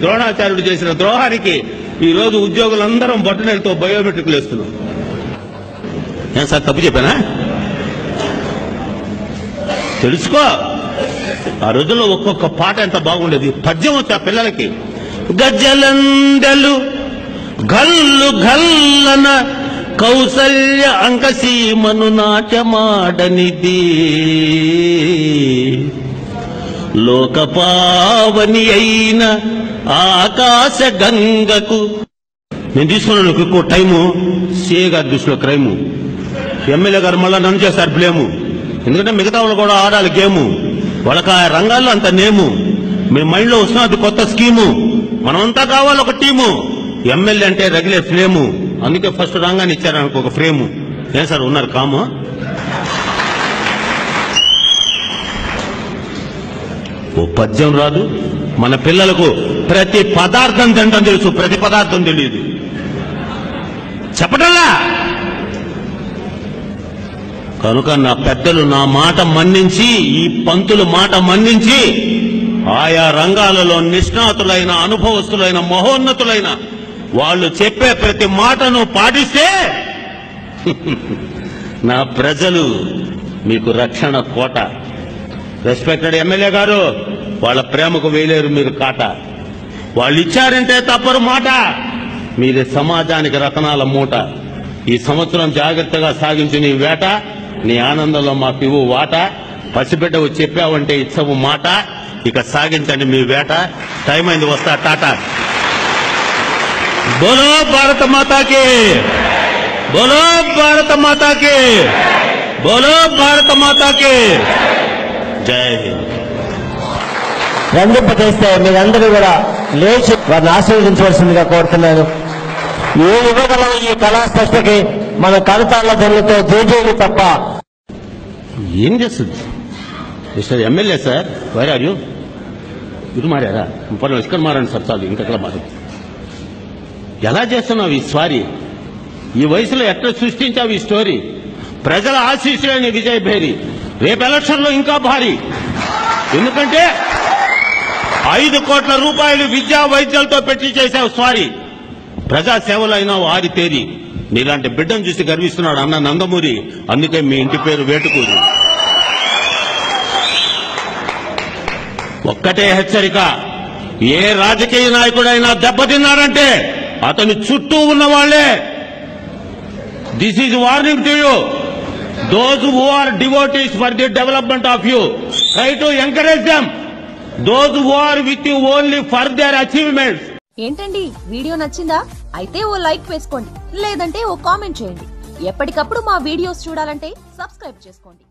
ద్రోణాచార్యుడు చేసిన ద్రోహానికి ఈ రోజు ఉద్యోగులందరం బొట్టనెలతో బయోమెట్రిక్లు వేస్తున్నాం. సార్ తప్పు చెప్పానా? తెలుసుకో ఆ రోజుల్లో ఒక్కొక్క పాట ఎంత బాగుండేది. పద్యం వచ్చా పిల్లలకి గజలందలు గల్లు గల్లన కౌసల్య అంకసీమను నాట్యమాడనిది. లోకపావని అయిన ఆకాశ గంగకు. నేను తీసుకున్నాను ఎక్కువ టైము. సిఏ గారి దృష్టిలో క్రైము. ఎమ్మెల్యే గారు మళ్ళీ నన్ను చేస్తారు బ్లేము. ఎందుకంటే మిగతా వాళ్ళు కూడా ఆడాలి గేము. వాళ్ళకి ఆ రంగాల్లో అంత నేము. మీ మైండ్లో వస్తున్నది కొత్త స్కీము. మనమంతా కావాలి ఒక టీము. ఎమ్మెల్యే అంటే రెగ్యులర్ ఫ్లేము. అందుకే ఫస్ట్ రంగాన్ని ఇచ్చారు అనుకో ఒక ఫ్రేము. ఏం సార్ ఉన్నారు కాము? ఓ పద్యం రాదు. మన పిల్లలకు ప్రతి పదార్థం తింటాం తెలుసు. ప్రతి పదార్థం తెలియదు. చెప్పటంలా? కనుక నా పెద్దలు నా మాట మన్నించి ఈ పంతులు మాట మన్నించి ఆయా రంగాలలో నిష్ణాతులైన అనుభవస్తులైన మహోన్నతులైన వాళ్ళు చెప్పే ప్రతి మాటను పాటిస్తే నా ప్రజలు మీకు రక్షణ కోట. రెస్పెక్టెడ్ ఎమ్మెల్యే గారు వాళ్ళ ప్రేమకు వేయలేరు మీరు కాట. వాళ్ళు ఇచ్చారంటే తప్పరు మాట. మీది సమాజానికి రతనాల మూట. ఈ సంవత్సరం జాగ్రత్తగా సాగించు నీ వేట నీ ఆనందంలో మాకు ఇవ్వు వాట. పసిబిడ్డవు చెప్పావంటే ఇచ్చవు మాట. ఇక సాగించండి మీ వేట. టైం అయింది వస్తా టాటా. బోలో భారత మాతాకి బోలో భారత మాతాకి బోలో భారత మాతాకి జై హింద్ రంజింపజేస్తే మీరందరూ కూడా లేచి వారిని ఆశీర్వదించవలసిందిగా కోరుతున్నాను ఏ ఇవ్వగలం ఈ కళా స్పష్టకి మన కరతాళ్ల ధ్వనులతో జేజేలు తప్ప ఏం చేస్తుంది mister MLA sir where are you ఇటు మారారా పర్లేదు ఇక్కడ మారండి సార్ చాలు ఇంకెక్కడ మారు ఎలా చేస్తున్నావు ఈ స్వారీ? ఈ వయసులో ఎట్లా సృష్టించావు ఈ స్టోరీ? ప్రజల ఆశీస్సులైన విజయ్ భేరి రేపు ఎలక్షన్లో ఇంకా భారీ. ఎందుకంటే ఐదు కోట్ల రూపాయలు విద్యా వైద్యాలతో పెట్టి చేశావు స్వారీ. ప్రజా సేవలు అయినా వారి తేరి నీలాంటి బిడ్డను చూసి గర్విస్తున్నాడు అన్న నందమూరి. అందుకే మీ ఇంటి పేరు వేటుకూరు. ఒక్కటే హెచ్చరిక. ఏ రాజకీయ నాయకుడైనా దెబ్బతిన్నారంటే అతని చుట్టూ ఉన్నవాళ్ళే this is warning to you those who are devotees for the development of you try to encourage them those who are with you only for their achievements ఏంటండి? వీడియో నచ్చిందా? అయితే ఓ లైక్ వేసుకోండి లేదంటే ఓ కామెంట్ చేయండి. ఎప్పటికప్పుడు మా వీడియోస్ చూడాలంటే subscribe చేసుకోండి.